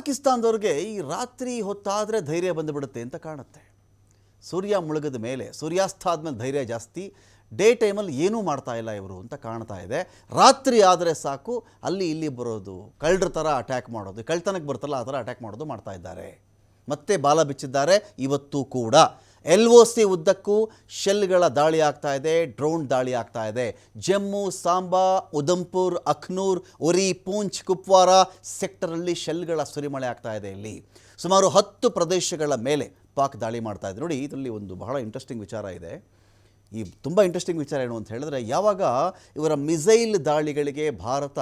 ಪಾಕಿಸ್ತಾನದವ್ರಿಗೆ ಈ ರಾತ್ರಿ ಹೊತ್ತಾದರೆ ಧೈರ್ಯ ಬಂದುಬಿಡುತ್ತೆ ಅಂತ ಕಾಣುತ್ತೆ. ಸೂರ್ಯ ಮುಳುಗದ ಮೇಲೆ, ಸೂರ್ಯಾಸ್ತ ಆದಮೇಲೆ ಧೈರ್ಯ ಜಾಸ್ತಿ, ಡೇ ಟೈಮಲ್ಲಿ ಏನೂ ಮಾಡ್ತಾ ಇಲ್ಲ ಇವರು ಅಂತ ಕಾಣ್ತಾ ಇದೆ. ರಾತ್ರಿ ಆದರೆ ಸಾಕು, ಅಲ್ಲಿ ಇಲ್ಲಿ ಬರೋದು, ಕಳ್ಳರ ಥರ ಅಟ್ಯಾಕ್ ಮಾಡೋದು ಕಳ್ತನಕ್ಕೆ ಬರ್ತಲ್ಲ ಆ ಥರ ಅಟ್ಯಾಕ್ ಮಾಡೋದು ಮಾಡ್ತಾ ಇದ್ದಾರೆ. ಮತ್ತೆ ಬಾಲ ಬಿಚ್ಚಿದ್ದಾರೆ, ಇವತ್ತು ಕೂಡ. ಎಲ್ ಒ ಸಿ ಉದ್ದಕ್ಕೂ ಶೆಲ್ಗಳ ದಾಳಿ ಆಗ್ತಾ ಇದೆ ಡ್ರೋನ್ ದಾಳಿ ಆಗ್ತಾ ಇದೆ. ಜಮ್ಮು, ಸಾಂಬಾ, ಉಧಂಪುರ್, ಅಖ್ನೂರ್, ಉರಿ, ಪೂಂಚ್, ಕುಪ್ವಾರ ಸೆಕ್ಟರಲ್ಲಿ ಶೆಲ್ಗಳ ಸುರಿಮಳೆ ಆಗ್ತಾ ಇದೆ ಇಲ್ಲಿ. ಸುಮಾರು ಹತ್ತು ಪ್ರದೇಶಗಳ ಮೇಲೆ ಪಾಕ್ ದಾಳಿ ಮಾಡ್ತಾ ಇದೆ. ನೋಡಿ, ಇದರಲ್ಲಿ ಒಂದು ಬಹಳ ಇಂಟ್ರೆಸ್ಟಿಂಗ್ ವಿಚಾರ ಇದೆ. ಈ ತುಂಬ ಇಂಟ್ರೆಸ್ಟಿಂಗ್ ವಿಚಾರ ಏನು ಅಂತ ಹೇಳಿದ್ರೆ, ಯಾವಾಗ ಇವರ ಮಿಸೈಲ್ ದಾಳಿಗಳಿಗೆ ಭಾರತ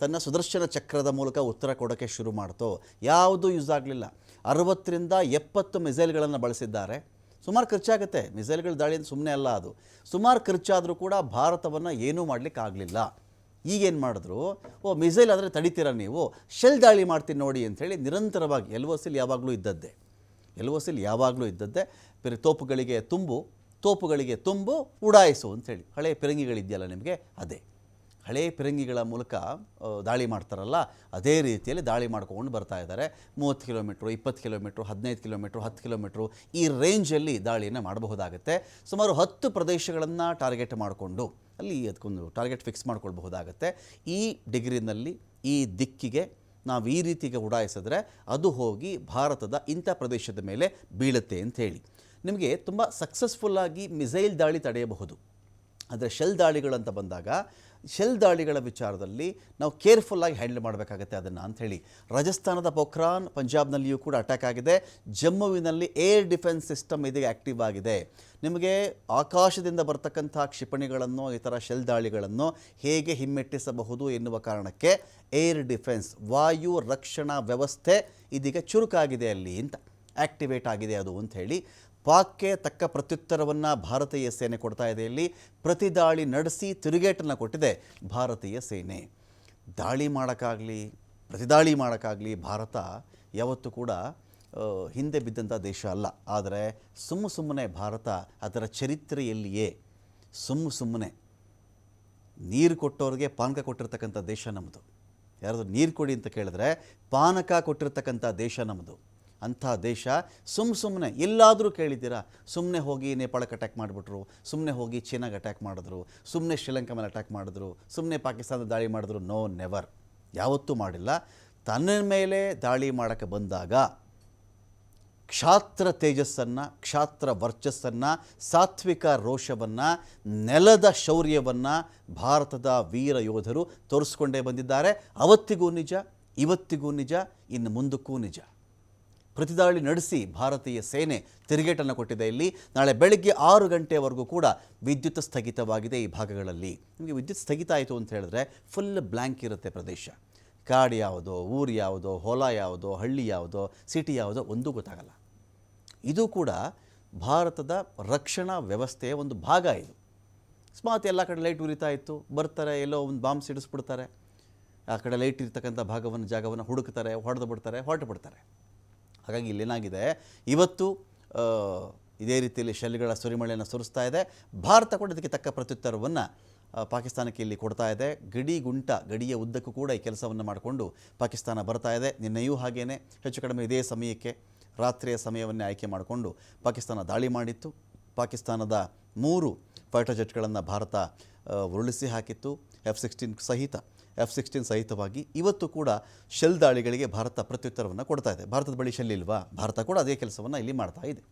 ತನ್ನ ಸುದರ್ಶನ ಚಕ್ರದ ಮೂಲಕ ಉತ್ತರ ಕೊಡೋಕ್ಕೆ ಶುರು ಮಾಡ್ತೋ, ಯಾವುದೂ ಯೂಸ್ ಆಗಲಿಲ್ಲ. ಅರವತ್ತರಿಂದ ಎಪ್ಪತ್ತು ಮಿಸೈಲ್ಗಳನ್ನು ಬಳಸಿದ್ದಾರೆ. ಸುಮಾರು ಖರ್ಚಾಗುತ್ತೆ. ಮಿಸೈಲ್ಗಳ ದಾಳಿ ಸುಮ್ಮನೆ ಅಲ್ಲ ಅದು. ಸುಮಾರು ಖರ್ಚಾದರೂ ಕೂಡ ಭಾರತವನ್ನು ಏನೂ ಮಾಡಲಿಕ್ಕೆ ಆಗಲಿಲ್ಲ. ಈಗೇನು ಮಾಡಿದ್ರು? ಓ, ಮಿಸೈಲ್ ಆದರೆ ತಡಿತೀರ ನೀವು? ಶೆಲ್ ದಾಳಿ ಮಾಡ್ತೀನಿ ನೋಡಿ ಅಂಥೇಳಿ ನಿರಂತರವಾಗಿ, ಎಲ್ ಯಾವಾಗಲೂ ಇದ್ದದ್ದೇ. ಎಲ್ ಯಾವಾಗಲೂ ಇದ್ದದ್ದೇ. ಬೇರೆ ತೋಪುಗಳಿಗೆ ತುಂಬು ತೋಪುಗಳಿಗೆ ತುಂಬು, ಉಡಾಯಿಸು ಅಂಥೇಳಿ ಹಳೆಯ ಪಿರಂಗಿಗಳಿದೆಯಲ್ಲ ನಿಮಗೆ? ಅದೇ. ಹಳೆಯ ಪಿರಂಗಿಗಳ ಮೂಲಕ ದಾಳಿ ಮಾಡ್ತಾರಲ್ಲ, ಅದೇ ರೀತಿಯಲ್ಲಿ ದಾಳಿ ಮಾಡ್ಕೊಂಡು ಬರ್ತಾ ಇದ್ದಾರೆ. ಮೂವತ್ತು ಕಿಲೋಮೀಟ್ರು, ಇಪ್ಪತ್ತು ಕಿಲೋಮೀಟ್ರು, ಹದಿನೈದು ಕಿಲೋಮೀಟ್ರು, ಹತ್ತು ಕಿಲೋಮೀಟ್ರು ಈ ರೇಂಜಲ್ಲಿ ದಾಳಿಯನ್ನು ಮಾಡಬಹುದಾಗುತ್ತೆ. ಸುಮಾರು ಹತ್ತು ಪ್ರದೇಶಗಳನ್ನು ಟಾರ್ಗೆಟ್ ಮಾಡಿಕೊಂಡು, ಅಲ್ಲಿ ಅದಕ್ಕೊಂದು ಟಾರ್ಗೆಟ್ ಫಿಕ್ಸ್ ಮಾಡ್ಕೊಳ್ಬಹುದಾಗತ್ತೆ. ಈ ಡಿಗ್ರಿನಲ್ಲಿ, ಈ ದಿಕ್ಕಿಗೆ ನಾವು ಈ ರೀತಿಗೆ ಉಡಾಯಿಸಿದ್ರೆ ಅದು ಹೋಗಿ ಭಾರತದ ಇಂಥ ಪ್ರದೇಶದ ಮೇಲೆ ಬೀಳುತ್ತೆ ಅಂತ ಹೇಳಿ ನಿಮಗೆ ತುಂಬ ಸಕ್ಸಸ್ಫುಲ್ಲಾಗಿ ಮಿಸೈಲ್ ದಾಳಿ ತಡೆಯಬಹುದು. ಆದರೆ ಶೆಲ್ ದಾಳಿಗಳು ಅಂತ ಬಂದಾಗ, ಶೆಲ್ ದಾಳಿಗಳ ವಿಚಾರದಲ್ಲಿ ನಾವು ಕೇರ್ಫುಲ್ಲಾಗಿ ಹ್ಯಾಂಡಲ್ ಮಾಡಬೇಕಾಗತ್ತೆ ಅದನ್ನು ಅಂಥೇಳಿ ರಾಜಸ್ಥಾನದ ಪೋಖ್ರಾನ್ ಪಂಜಾಬ್ನಲ್ಲಿಯೂ ಕೂಡ ಅಟ್ಯಾಕ್ ಆಗಿದೆ. ಜಮ್ಮುವಿನಲ್ಲಿ ಏರ್ ಡಿಫೆನ್ಸ್ ಸಿಸ್ಟಮ್ ಇದೀಗ ಆ್ಯಕ್ಟಿವ್ ಆಗಿದೆ. ನಿಮಗೆ ಆಕಾಶದಿಂದ ಬರ್ತಕ್ಕಂಥ ಕ್ಷಿಪಣಿಗಳನ್ನು ಈ ಥರ ಶೆಲ್ ದಾಳಿಗಳನ್ನು ಹೇಗೆ ಹಿಮ್ಮೆಟ್ಟಿಸಬಹುದು ಎನ್ನುವ ಕಾರಣಕ್ಕೆ ಏರ್ ಡಿಫೆನ್ಸ್, ವಾಯು ರಕ್ಷಣಾ ವ್ಯವಸ್ಥೆ ಇದೀಗ ಚುರುಕಾಗಿದೆ ಅಲ್ಲಿ ಅಂತ ಆ್ಯಕ್ಟಿವೇಟ್ ಆಗಿದೆ ಅದು ಅಂತ ಹೇಳಿ ಪಾಕ್ಗೆ ತಕ್ಕ ಪ್ರತ್ಯುತ್ತರವನ್ನು ಭಾರತೀಯ ಸೇನೆ ಕೊಡ್ತಾ ಇದೆ. ಇಲ್ಲಿ ಪ್ರತಿದಾಳಿ ನಡೆಸಿ ತಿರುಗೇಟನ್ನು ಕೊಟ್ಟಿದೆ ಭಾರತೀಯ ಸೇನೆ. ದಾಳಿ ಮಾಡೋಕ್ಕಾಗಲಿ ಪ್ರತಿದಾಳಿ ಮಾಡೋಕ್ಕಾಗಲಿ ಭಾರತ ಯಾವತ್ತೂ ಕೂಡ ಹಿಂದೆ ಬಿದ್ದಂಥ ದೇಶ ಅಲ್ಲ. ಆದರೆ ಸುಮ್ಮ ಸುಮ್ಮನೆ ಭಾರತ ಅದರ ಚರಿತ್ರೆಯಲ್ಲಿಯೇ ಸುಮ್ಮ ಸುಮ್ಮನೆ ನೀರು ಕೊಟ್ಟವ್ರಿಗೆ ಪಾನಕ ಕೊಟ್ಟಿರ್ತಕ್ಕಂಥ ದೇಶ ನಮ್ಮದು. ಯಾರಾದರೂ ನೀರು ಕೊಡಿ ಅಂತ ಕೇಳಿದ್ರೆ ಪಾನಕ ಕೊಟ್ಟಿರ್ತಕ್ಕಂಥ ದೇಶ ನಮ್ಮದು. ಅಂಥ ದೇಶ ಸುಮ್ಮ ಸುಮ್ಮನೆ ಎಲ್ಲಾದರೂ ಕೇಳಿದ್ದೀರಾ? ಸುಮ್ಮನೆ ಹೋಗಿ ನೇಪಾಳಕ್ಕೆ ಅಟ್ಯಾಕ್ ಮಾಡಿಬಿಟ್ರು ಸುಮ್ಮನೆ ಹೋಗಿ ಚೀನಾಗೆ ಅಟ್ಯಾಕ್ ಮಾಡಿದ್ರು ಸುಮ್ಮನೆ ಶ್ರೀಲಂಕಾ ಮೇಲೆ ಅಟ್ಯಾಕ್ ಮಾಡಿದ್ರು ಸುಮ್ಮನೆ ಪಾಕಿಸ್ತಾನದ ದಾಳಿ ಮಾಡಿದ್ರು ನೋ ನೆವರ್ ಯಾವತ್ತೂ ಮಾಡಿಲ್ಲ. ತನ್ನ ಮೇಲೆ ದಾಳಿ ಮಾಡೋಕ್ಕೆ ಬಂದಾಗ ಕ್ಷಾತ್ರ ತೇಜಸ್ಸನ್ನು, ಕ್ಷಾತ್ರ ವರ್ಚಸ್ಸನ್ನು, ಸಾತ್ವಿಕ ರೋಷವನ್ನು, ನೆಲದ ಶೌರ್ಯವನ್ನು ಭಾರತದ ವೀರ ಯೋಧರು ತೋರಿಸ್ಕೊಂಡೇ ಬಂದಿದ್ದಾರೆ. ಅವತ್ತಿಗೂ ನಿಜ, ಇವತ್ತಿಗೂ ನಿಜ, ಇನ್ನು ಮುಂದಕ್ಕೂ ನಿಜ. ಪ್ರತಿದಾಳಿ ನಡೆಸಿ ಭಾರತೀಯ ಸೇನೆ ತಿರುಗೇಟನ್ನು ಕೊಟ್ಟಿದೆ ಇಲ್ಲಿ. ನಾಳೆ ಬೆಳಗ್ಗೆ ಆರು ಗಂಟೆವರೆಗೂ ಕೂಡ ವಿದ್ಯುತ್ ಸ್ಥಗಿತವಾಗಿದೆ ಈ ಭಾಗಗಳಲ್ಲಿ. ನಿಮಗೆ ವಿದ್ಯುತ್ ಸ್ಥಗಿತ ಆಯಿತು ಅಂತ ಹೇಳಿದ್ರೆ ಫುಲ್ ಬ್ಲ್ಯಾಂಕ್ ಇರುತ್ತೆ ಪ್ರದೇಶ. ಕಾಡು ಯಾವುದೋ, ಊರು ಯಾವುದೋ, ಹೊಲ ಯಾವುದೋ, ಹಳ್ಳಿ ಯಾವುದೋ ಸಿಟಿ ಯಾವುದೋ ಒಂದೂ ಗೊತ್ತಾಗಲ್ಲ. ಇದು ಕೂಡ ಭಾರತದ ರಕ್ಷಣಾ ವ್ಯವಸ್ಥೆಯ ಒಂದು ಭಾಗ ಇದು. ಸ್ಮಾತ್ ಎಲ್ಲ ಕಡೆ ಲೈಟ್ ಉರಿತಾ ಇತ್ತು. ಬರ್ತಾರೆ, ಎಲ್ಲೋ ಒಂದು ಬಾಂಬ್ ಸಿಡಿಸ್ಬಿಡ್ತಾರೆ. ಆ ಕಡೆ ಲೈಟ್ ಇರ್ತಕ್ಕಂಥ ಭಾಗವನ್ನು, ಜಾಗವನ್ನು ಹುಡುಕ್ತಾರೆ, ಹೊಡೆದು ಬಿಡ್ತಾರೆ, ಹೊರಟು ಬಿಡ್ತಾರೆ. ಹಾಗಾಗಿ ಇಲ್ಲೇನಾಗಿದೆ? ಇವತ್ತು ಇದೇ ರೀತಿಯಲ್ಲಿ ಶೆಲ್ಗಳ ಸುರಿಮಳೆಯನ್ನು ಸುರಿಸ್ತಾ ಇದೆ. ಭಾರತ ಕೂಡ ಇದಕ್ಕೆ ತಕ್ಕ ಪ್ರತ್ಯುತ್ತರವನ್ನು ಪಾಕಿಸ್ತಾನಕ್ಕೆ ಇಲ್ಲಿ ಕೊಡ್ತಾ ಇದೆ. ಗಡಿ ಗುಂಟ, ಗಡಿಯ ಉದ್ದಕ್ಕೂ ಕೂಡ ಈ ಕೆಲಸವನ್ನು ಮಾಡಿಕೊಂಡು ಪಾಕಿಸ್ತಾನ ಬರ್ತಾ ಇದೆ. ನಿನ್ನೆಯೂ ಹಾಗೇನೆ, ಹೆಚ್ಚು ಕಡಿಮೆ ಇದೇ ಸಮಯಕ್ಕೆ, ರಾತ್ರಿಯ ಸಮಯವನ್ನೇ ಆಯ್ಕೆ ಮಾಡಿಕೊಂಡು ಪಾಕಿಸ್ತಾನ ದಾಳಿ ಮಾಡಿತ್ತು. ಪಾಕಿಸ್ತಾನದ ಮೂರು ಫೈಟರ್ ಜೆಟ್ಗಳನ್ನು ಭಾರತ ಉರುಳಿಸಿ ಹಾಕಿತ್ತು. ಎಫ್ ಸಿಕ್ಸ್ಟೀನ್ ಸಹಿತ ಎಫ್ ಸಿಕ್ಸ್ಟೀನ್ ಸಹಿತವಾಗಿ ಇವತ್ತು ಕೂಡ ಶೆಲ್ ದಾಳಿಗಳಿಗೆ ಭಾರತ ಪ್ರತ್ಯುತ್ತರವನ್ನು ಕೊಡ್ತಾ ಇದೆ. ಭಾರತದ ಬಳಿ ಶೆಲ್ ಇಲ್ವಾ? ಭಾರತ ಕೂಡ ಅದೇ ಕೆಲಸವನ್ನು ಇಲ್ಲಿ ಮಾಡ್ತಾ ಇದೆ.